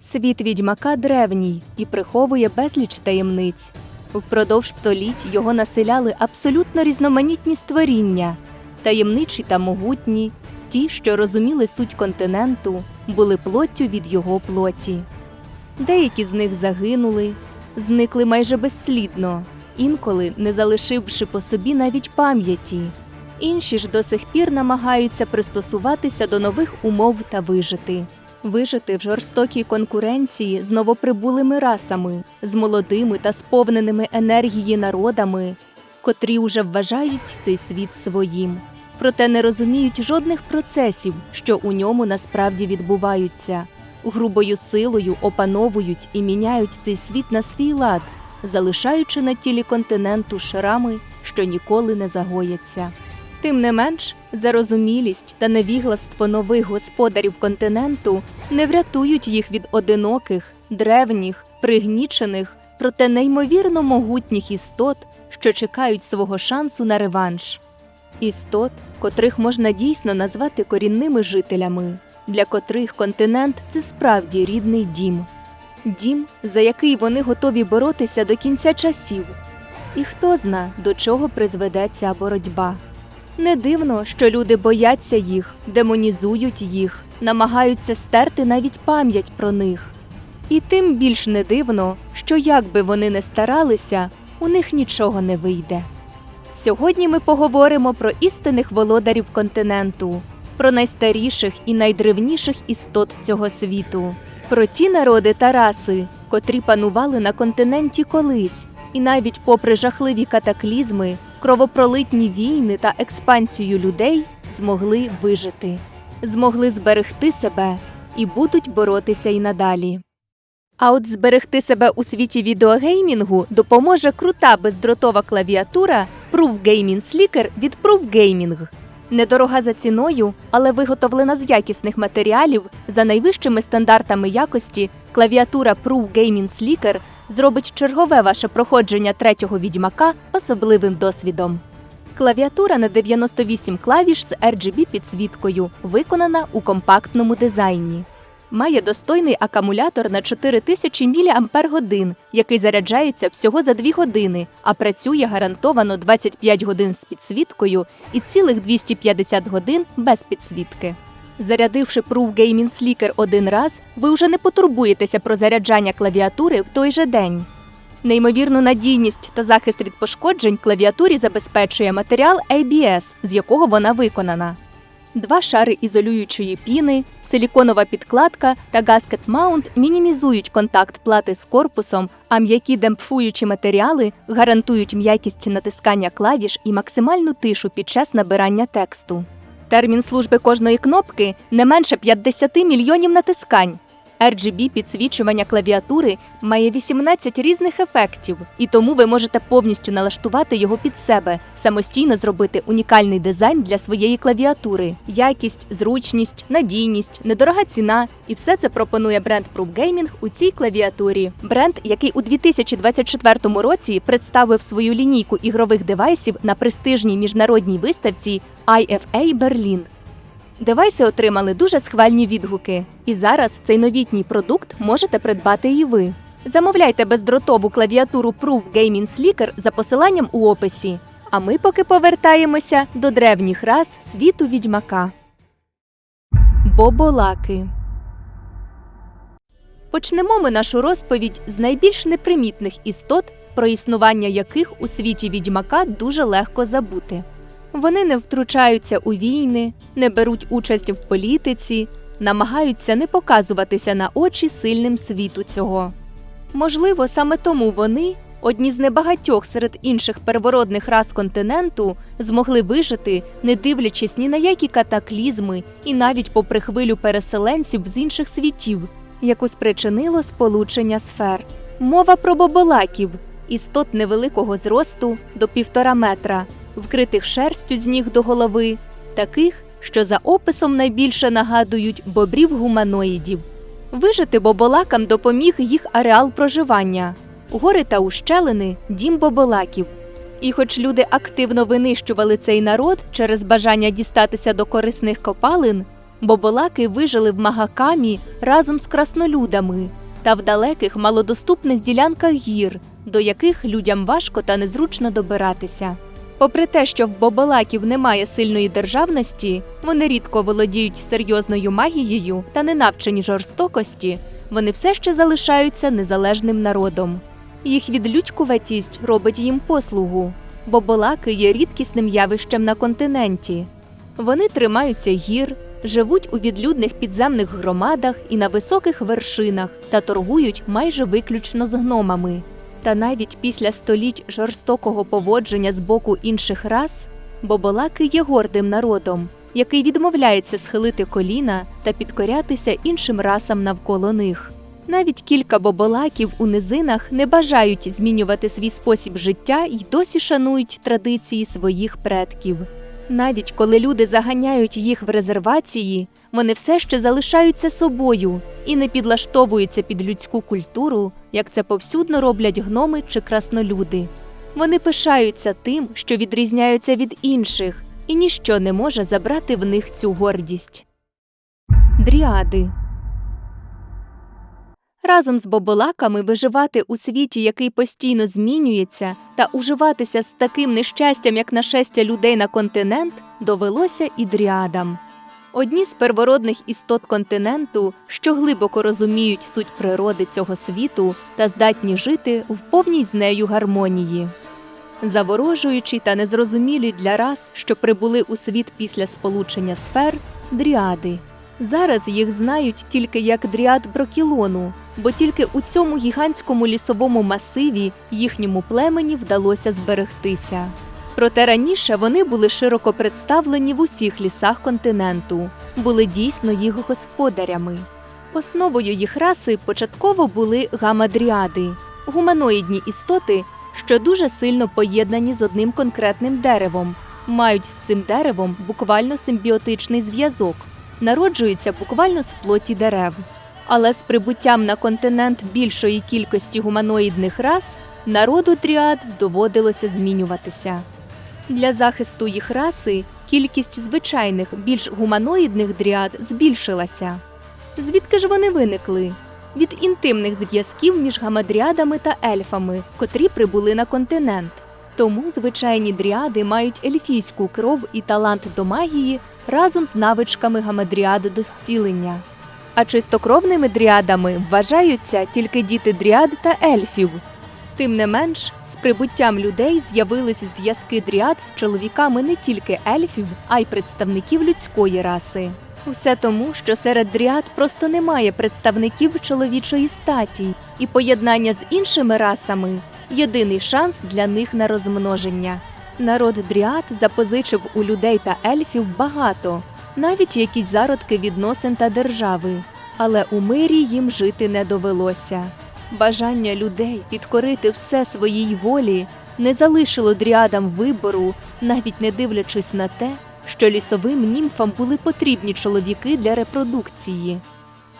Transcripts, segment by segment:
Світ відьмака древній і приховує безліч таємниць. Впродовж століть його населяли абсолютно різноманітні створіння, таємничі та могутні, ті, що розуміли суть континенту, були плоттю від його плоті. Деякі з них загинули, зникли майже безслідно, інколи не залишивши по собі навіть пам'яті. Інші ж до сих пір намагаються пристосуватися до нових умов та вижити. Вижити в жорстокій конкуренції з новоприбулими расами, з молодими та сповненими енергії народами, котрі уже вважають цей світ своїм, проте не розуміють жодних процесів, що у ньому насправді відбуваються, грубою силою опановують і міняють цей світ на свій лад, залишаючи на тілі континенту шрами, що ніколи не загояться. Тим не менш, зарозумілість та невігластво нових господарів континенту не врятують їх від одиноких, древніх, пригнічених, проте неймовірно могутніх істот, що чекають свого шансу на реванш. Істот, котрих можна дійсно назвати корінними жителями, для котрих континент це справді рідний дім. Дім, за який вони готові боротися до кінця часів. І хто зна, до чого призведе ця боротьба. Не дивно, що люди бояться їх, демонізують їх, намагаються стерти навіть пам'ять про них. І тим більш не дивно, що як би вони не старалися, у них нічого не вийде. Сьогодні ми поговоримо про істинних володарів континенту, про найстаріших і найдревніших істот цього світу, про ті народи та раси, котрі панували на континенті колись, і навіть попри жахливі катаклізми, кровопролитні війни та експансію людей змогли вижити, змогли зберегти себе і будуть боротися й надалі. А от зберегти себе у світі відеогеймінгу допоможе крута бездротова клавіатура Proof Gaming Slicker від Proof Gaming. Недорога за ціною, але виготовлена з якісних матеріалів за найвищими стандартами якості, клавіатура Proof Gaming Slicker зробить чергове ваше проходження третього відьмака особливим досвідом. Клавіатура на 98 клавіш з RGB підсвіткою, виконана у компактному дизайні. Має достойний акумулятор на 4000 мАч, який заряджається всього за 2 години, а працює гарантовано 25 годин з підсвіткою і цілих 250 годин без підсвітки. Зарядивши Proof Gaming Slicker один раз, ви вже не потурбуєтеся про заряджання клавіатури в той же день. Неймовірну надійність та захист від пошкоджень клавіатурі забезпечує матеріал ABS, з якого вона виконана. Два шари ізолюючої піни, силіконова підкладка та гаскет маунт мінімізують контакт плати з корпусом, а м'які демпфуючі матеріали гарантують м'якість натискання клавіш і максимальну тишу під час набирання тексту. Термін служби кожної кнопки не менше 50 мільйонів натискань. RGB підсвічування клавіатури має 18 різних ефектів, і тому ви можете повністю налаштувати його під себе, самостійно зробити унікальний дизайн для своєї клавіатури, якість, зручність, надійність, недорога ціна. І все це пропонує бренд Proof Gaming у цій клавіатурі. Бренд, який у 2024 році представив свою лінійку ігрових девайсів на престижній міжнародній виставці IFA Berlin. Девайси отримали дуже схвальні відгуки, і зараз цей новітній продукт можете придбати і ви. Замовляйте бездротову клавіатуру Proof Gaming Slicker за посиланням у описі. А ми поки повертаємося до древніх рас світу відьмака. Боболаки. Почнемо ми нашу розповідь з найбільш непримітних істот, про існування яких у світі відьмака дуже легко забути. Вони не втручаються у війни, не беруть участь в політиці, намагаються не показуватися на очі сильним світу цього. Можливо, саме тому вони, одні з небагатьох серед інших первородних рас континенту, змогли вижити, не дивлячись ні на які катаклізми, і навіть попри хвилю переселенців з інших світів, яку спричинило сполучення сфер. Мова про боболаків, істот невеликого зросту до півтора метра вкритих шерстю з ніг до голови, таких, що за описом найбільше нагадують бобрів гуманоїдів. Вижити боболакам допоміг їх ареал проживання гори та ущелини дім боболаків. І хоч люди активно винищували цей народ через бажання дістатися до корисних копалин, Боболаки вижили в Магакамі разом з краснолюдами та в далеких малодоступних ділянках гір, до яких людям важко та незручно добиратися. Попри те, що в боболаків немає сильної державності, вони рідко володіють серйозною магією та не навчені жорстокості, вони все ще залишаються незалежним народом. Їх відлюдькуватість робить їм послугу. Боболаки є рідкісним явищем на континенті. Вони тримаються гір, живуть у відлюдних підземних громадах і на високих вершинах та торгують майже виключно з гномами. Та навіть після століть жорстокого поводження з боку інших рас, боболаки є гордим народом, який відмовляється схилити коліна та підкорятися іншим расам навколо них. Навіть кілька боболаків у низинах не бажають змінювати свій спосіб життя і досі шанують традиції своїх предків. Навіть коли люди заганяють їх в резервації, вони все ще залишаються собою і не підлаштовуються під людську культуру, як це повсюдно роблять гноми чи краснолюди. Вони пишаються тим, що відрізняються від інших, і ніщо не може забрати в них цю гордість. Дріади Разом з боболаками виживати у світі, який постійно змінюється, та уживатися з таким нещастям, як нашестя людей на континент, довелося і дріадам. Одні з первородних істот континенту, що глибоко розуміють суть природи цього світу та здатні жити в повній з нею гармонії. Заворожуючі та незрозумілі для рас, що прибули у світ після сполучення сфер, дріади. Зараз їх знають тільки як дріад Брокілону, бо тільки у цьому гігантському лісовому масиві їхньому племені вдалося зберегтися. Проте раніше вони були широко представлені в усіх лісах континенту, були дійсно їх господарями. Основою їх раси початково були гамадріади гуманоїдні істоти, що дуже сильно поєднані з одним конкретним деревом, мають з цим деревом буквально симбіотичний зв'язок, народжуються буквально з плоті дерев. Але з прибуттям на континент більшої кількості гуманоїдних рас народу тріад доводилося змінюватися. Для захисту їх раси кількість звичайних більш гуманоїдних дріад збільшилася. Звідки ж вони виникли? Від інтимних зв'язків між гамадріадами та ельфами, котрі прибули на континент. Тому звичайні дріади мають ельфійську кров і талант до магії разом з навичками гамадріад до зцілення. А чистокровними дріадами вважаються тільки діти дріад та ельфів. Тим не менш, з прибуттям людей з'явилися зв'язки дріад з чоловіками не тільки ельфів, а й представників людської раси. Усе тому, що серед дріад просто немає представників чоловічої статі, і поєднання з іншими расами єдиний шанс для них на розмноження. Народ дріад запозичив у людей та ельфів багато, навіть якісь зародки відносин та держави, але у мирі їм жити не довелося. Бажання людей підкорити все своїй волі не залишило дріадам вибору, навіть не дивлячись на те, що лісовим німфам були потрібні чоловіки для репродукції.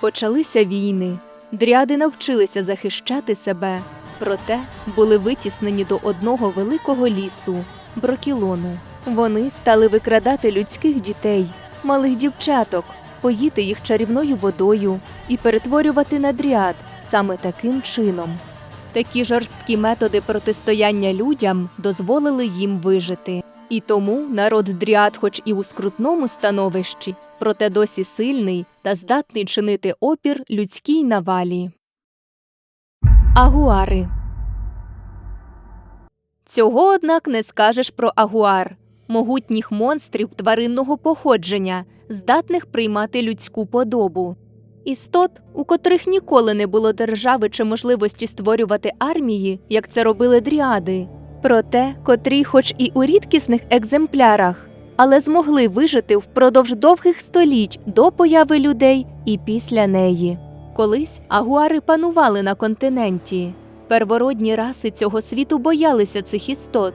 Почалися війни, дріади навчилися захищати себе, проте були витіснені до одного великого лісу брокілону. Вони стали викрадати людських дітей, малих дівчаток, поїти їх чарівною водою і перетворювати на дріад саме таким чином. Такі жорсткі методи протистояння людям дозволили їм вижити. І тому народ дріад, хоч і у скрутному становищі, проте досі сильний та здатний чинити опір людській навалі. Агуари Цього, однак, не скажеш про агуар могутніх монстрів тваринного походження, здатних приймати людську подобу. Істот, у котрих ніколи не було держави чи можливості створювати армії, як це робили дріади, проте котрі, хоч і у рідкісних екземплярах, але змогли вижити впродовж довгих століть до появи людей і після неї. Колись агуари панували на континенті. Первородні раси цього світу боялися цих істот,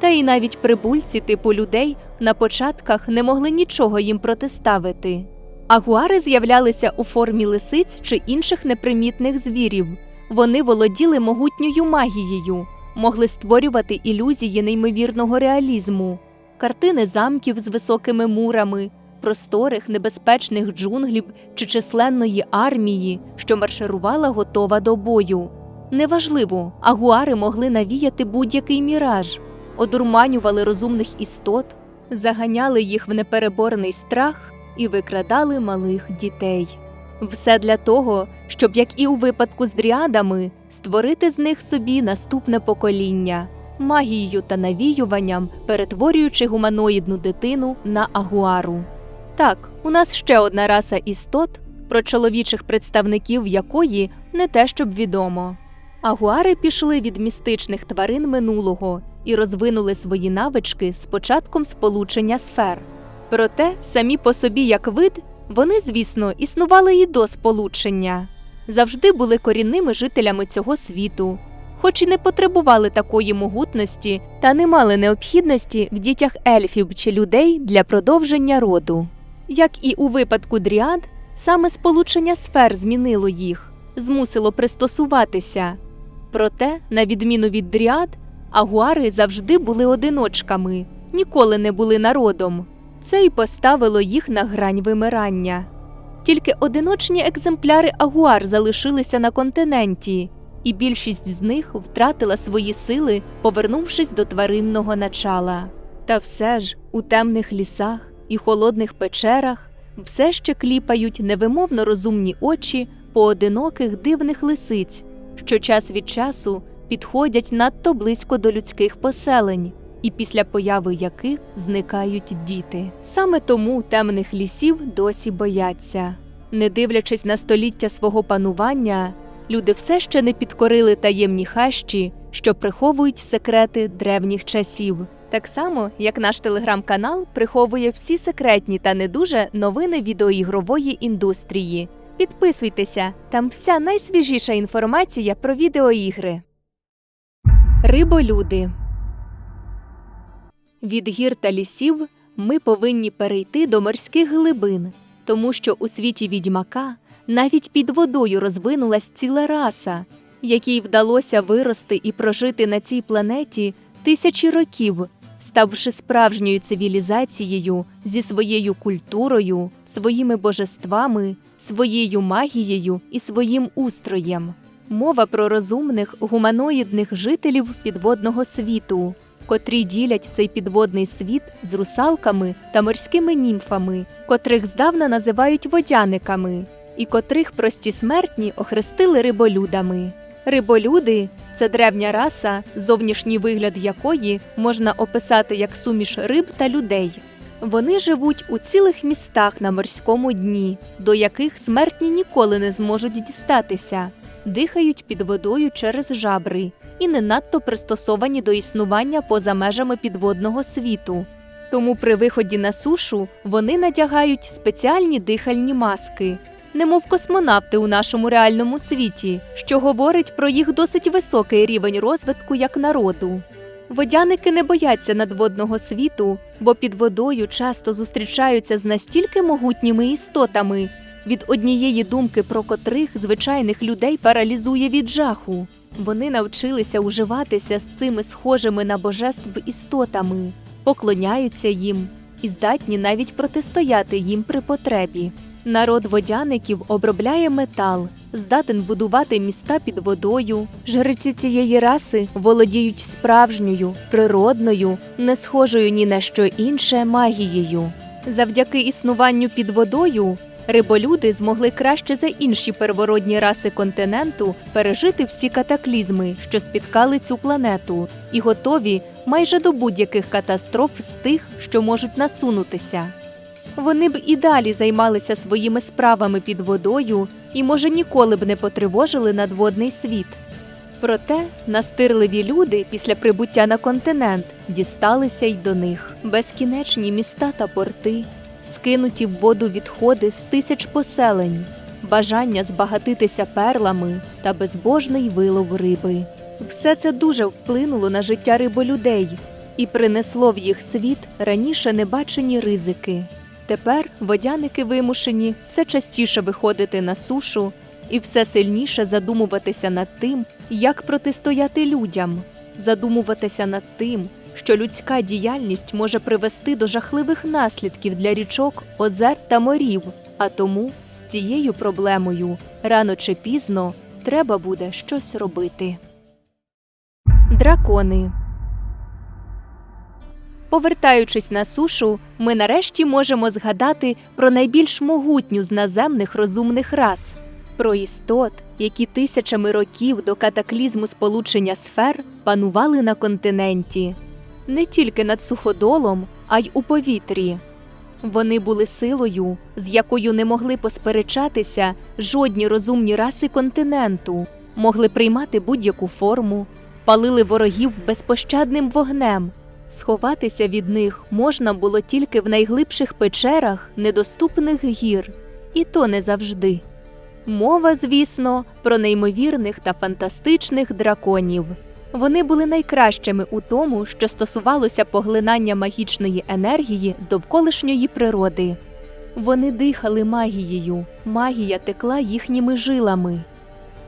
та й навіть прибульці типу людей на початках не могли нічого їм протиставити. Агуари з'являлися у формі лисиць чи інших непримітних звірів. Вони володіли могутньою магією, могли створювати ілюзії неймовірного реалізму, картини замків з високими мурами, просторих небезпечних джунглів чи численної армії, що марширувала готова до бою. Неважливо, агуари могли навіяти будь-який міраж, одурманювали розумних істот, заганяли їх в непереборний страх і викрадали малих дітей. Все для того, щоб, як і у випадку з дріадами, створити з них собі наступне покоління, магією та навіюванням, перетворюючи гуманоїдну дитину на агуару. Так, у нас ще одна раса істот, про чоловічих представників якої не те щоб відомо. Агуари пішли від містичних тварин минулого і розвинули свої навички з початком сполучення сфер. Проте, самі по собі як вид, вони, звісно, існували і до сполучення, завжди були корінними жителями цього світу, хоч і не потребували такої могутності та не мали необхідності в дітях ельфів чи людей для продовження роду. Як і у випадку дріад, саме сполучення сфер змінило їх, змусило пристосуватися. Проте, на відміну від дріад, агуари завжди були одиночками, ніколи не були народом. Це й поставило їх на грань вимирання. Тільки одиночні екземпляри агуар залишилися на континенті, і більшість з них втратила свої сили, повернувшись до тваринного начала. Та все ж у темних лісах і холодних печерах все ще кліпають невимовно розумні очі поодиноких дивних лисиць, що час від часу підходять надто близько до людських поселень і після появи яких зникають діти. Саме тому темних лісів досі бояться. Не дивлячись на століття свого панування, люди все ще не підкорили таємні хащі, що приховують секрети древніх часів. Так само, як наш телеграм-канал приховує всі секретні та не дуже новини відеоігрової індустрії. Підписуйтеся, там вся найсвіжіша інформація про відеоігри. Риболюди від гір та лісів ми повинні перейти до морських глибин, тому що у світі відьмака навіть під водою розвинулась ціла раса, якій вдалося вирости і прожити на цій планеті тисячі років, ставши справжньою цивілізацією зі своєю культурою, своїми божествами, своєю магією і своїм устроєм. Мова про розумних гуманоїдних жителів підводного світу, котрі ділять цей підводний світ з русалками та морськими німфами, котрих здавна називають водяниками, і котрих прості смертні охрестили риболюдами. Риболюди це древня раса, зовнішній вигляд якої можна описати як суміш риб та людей. Вони живуть у цілих містах на морському дні, до яких смертні ніколи не зможуть дістатися, дихають під водою через жабри і не надто пристосовані до існування поза межами підводного світу. Тому при виході на сушу вони надягають спеціальні дихальні маски, немов космонавти у нашому реальному світі, що говорить про їх досить високий рівень розвитку як народу. Водяники не бояться надводного світу, бо під водою часто зустрічаються з настільки могутніми істотами, від однієї думки про котрих звичайних людей паралізує від жаху. Вони навчилися уживатися з цими схожими на божеств істотами, поклоняються їм і здатні навіть протистояти їм при потребі. Народ водяників обробляє метал, здатен будувати міста під водою. Жреці цієї раси володіють справжньою, природною, не схожою ні на що інше магією. Завдяки існуванню під водою риболюди змогли краще за інші первородні раси континенту пережити всі катаклізми, що спіткали цю планету, і готові майже до будь-яких катастроф з тих, що можуть насунутися. Вони б і далі займалися своїми справами під водою і, може, ніколи б не потривожили надводний світ. Проте настирливі люди після прибуття на континент дісталися й до них безкінечні міста та порти, скинуті в воду відходи з тисяч поселень, бажання збагатитися перлами та безбожний вилов риби. Все це дуже вплинуло на життя риболюдей і принесло в їх світ раніше небачені ризики. Тепер водяники вимушені все частіше виходити на сушу і все сильніше задумуватися над тим, як протистояти людям, задумуватися над тим, що людська діяльність може привести до жахливих наслідків для річок, озер та морів. А тому з цією проблемою рано чи пізно треба буде щось робити. Дракони. Повертаючись на сушу, ми нарешті можемо згадати про найбільш могутню з наземних розумних рас, про істот, які тисячами років до катаклізму сполучення сфер панували на континенті, не тільки над суходолом, а й у повітрі. Вони були силою, з якою не могли посперечатися жодні розумні раси континенту, могли приймати будь-яку форму, палили ворогів безпощадним вогнем. Сховатися від них можна було тільки в найглибших печерах недоступних гір, і то не завжди. Мова, звісно, про неймовірних та фантастичних драконів. Вони були найкращими у тому, що стосувалося поглинання магічної енергії з довколишньої природи. Вони дихали магією, магія текла їхніми жилами.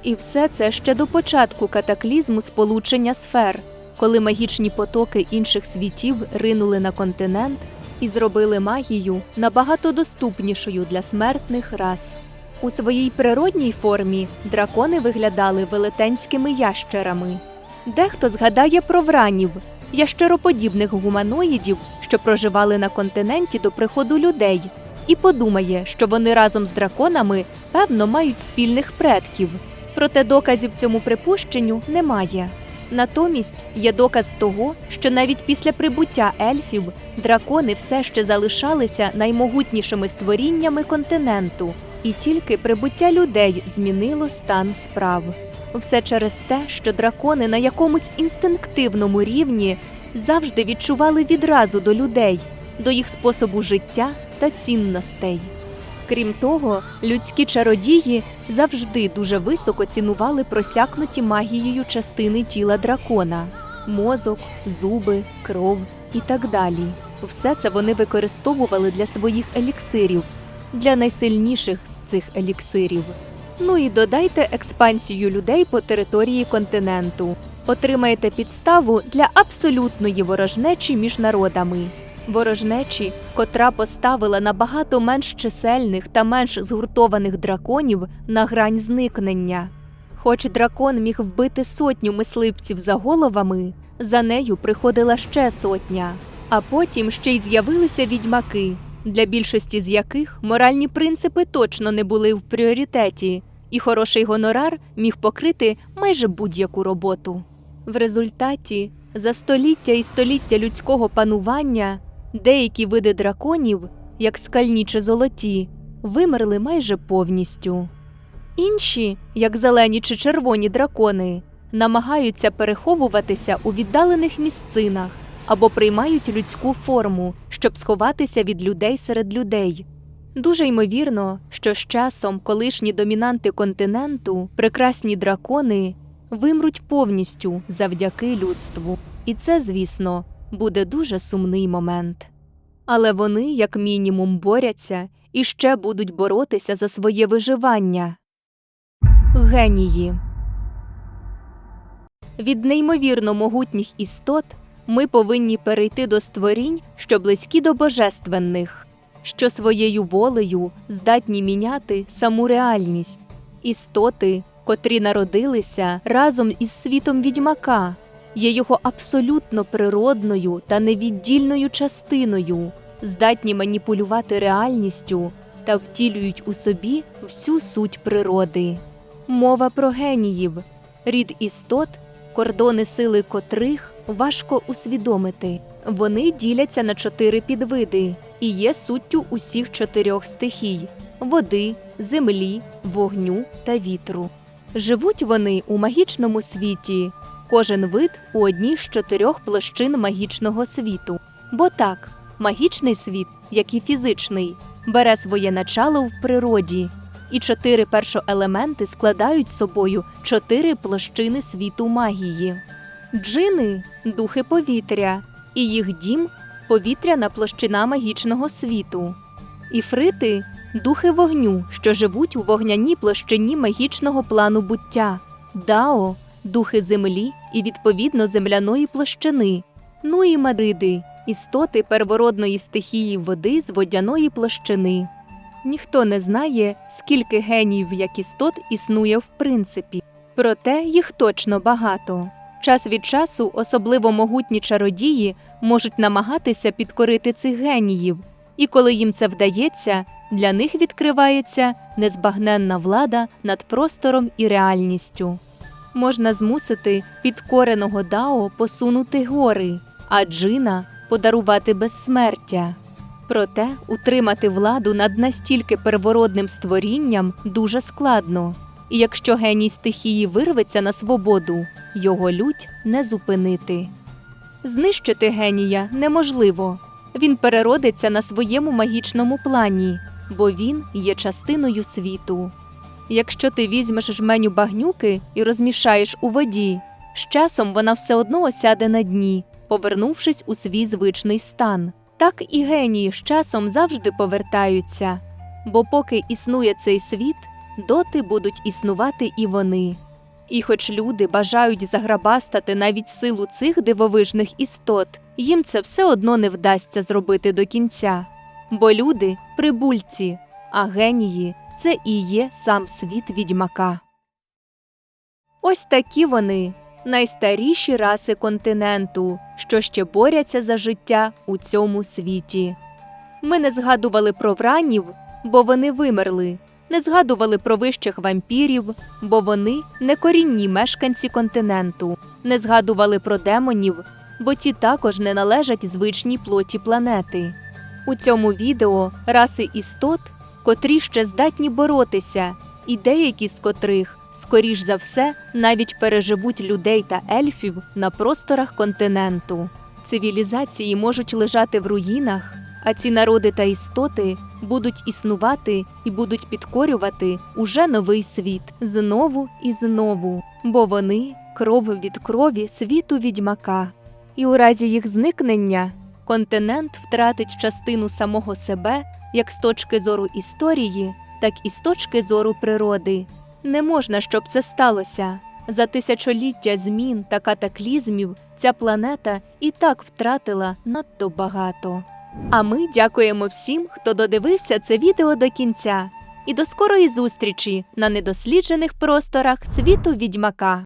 І все це ще до початку катаклізму сполучення сфер, коли магічні потоки інших світів ринули на континент і зробили магію набагато доступнішою для смертних рас. У своїй природній формі дракони виглядали велетенськими ящерами. Дехто згадає про вранів, ящероподібних гуманоїдів, що проживали на континенті до приходу людей, і подумає, що вони разом з драконами певно мають спільних предків. Проте доказів цьому припущенню немає. Натомість є доказ того, що навіть після прибуття ельфів дракони все ще залишалися наймогутнішими створіннями континенту, і тільки прибуття людей змінило стан справ. Все через те, що дракони на якомусь інстинктивному рівні завжди відчували відразу до людей, до їх способу життя та цінностей. Крім того, людські чародії завжди дуже високо цінували просякнуті магією частини тіла дракона мозок, зуби, кров і так далі. Все це вони використовували для своїх еліксирів, для найсильніших з цих еліксирів. Ну і додайте експансію людей по території континенту. Отримаєте підставу для абсолютної ворожнечі між народами. Ворожнечі, котра поставила набагато менш чисельних та менш згуртованих драконів на грань зникнення. Хоч дракон міг вбити сотню мисливців за головами, за нею приходила ще сотня, а потім ще й з'явилися відьмаки, для більшості з яких моральні принципи точно не були в пріоритеті, і хороший гонорар міг покрити майже будь-яку роботу. В результаті за століття і століття людського панування деякі види драконів, як скальні чи золоті, вимерли майже повністю. Інші, як зелені чи червоні дракони, намагаються переховуватися у віддалених місцинах або приймають людську форму, щоб сховатися від людей серед людей. Дуже ймовірно, що з часом колишні домінанти континенту, прекрасні дракони, вимруть повністю завдяки людству. І це, звісно, буде дуже сумний момент. Але вони, як мінімум, борються і ще будуть боротися за своє виживання. Генії від неймовірно могутніх істот ми повинні перейти до створінь, що близькі до божественних, що своєю волею здатні міняти саму реальність, істоти, котрі народилися разом із світом відьмака, є його абсолютно природною та невіддільною частиною, здатні маніпулювати реальністю та втілюють у собі всю суть природи. Мова про геніїв, рід істот, кордони сили котрих важко усвідомити. Вони діляться на чотири підвиди і є суттю усіх чотирьох стихій води, землі, вогню та вітру. Живуть вони у магічному світі, кожен вид у одній з чотирьох площин магічного світу. Бо так, магічний світ, як і фізичний, бере своє начало в природі, і чотири першоелементи складають собою чотири площини світу магії. Джини духи повітря, і їх дім повітряна площина магічного світу. Іфрити духи вогню, що живуть у вогняній площині магічного плану буття, дао духи землі і відповідно земляної площини, Ну і мадриди істоти первородної стихії води з водяної площини. Ніхто не знає, скільки геніїв як істот існує в принципі, проте їх точно багато. Час від часу особливо могутні чародії можуть намагатися підкорити цих геніїв, і коли їм це вдається, для них відкривається незбагненна влада над простором і реальністю. Можна змусити підкореного Дао посунути гори, а джина подарувати безсмертя. Проте утримати владу над настільки первородним створінням дуже складно, і якщо геній стихії вирветься на свободу, його лють не зупинити. Знищити генія неможливо. Він переродиться на своєму магічному плані, бо він є частиною світу. Якщо ти візьмеш жменю багнюки і розмішаєш у воді, з часом вона все одно осяде на дні, повернувшись у свій звичний стан. Так і генії з часом завжди повертаються, бо поки існує цей світ, доти будуть існувати і вони. І хоч люди бажають заграбастати навіть силу цих дивовижних істот, їм це все одно не вдасться зробити до кінця. Бо люди прибульці, а генії це і є сам світ відьмака. Ось такі вони найстаріші раси континенту, що ще борються за життя у цьому світі. Ми не згадували про вранів, бо вони вимерли, не згадували про вищих вампірів, бо вони не корінні мешканці континенту, не згадували про демонів, бо ті також не належать звичній плоті планети. У цьому відео раси істот, котрі ще здатні боротися, і деякі з котрих, скоріш за все, навіть переживуть людей та ельфів на просторах континенту. Цивілізації можуть лежати в руїнах, а ці народи та істоти будуть існувати і будуть підкорювати уже новий світ знову і знову, бо вони кров від крові світу відьмака. І у разі їх зникнення континент втратить частину самого себе як з точки зору історії, так і з точки зору природи. Не можна, щоб це сталося. За тисячоліття змін та катаклізмів ця планета і так втратила надто багато. А ми дякуємо всім, хто додивився це відео до кінця. І до скорої зустрічі на недосліджених просторах світу відьмака.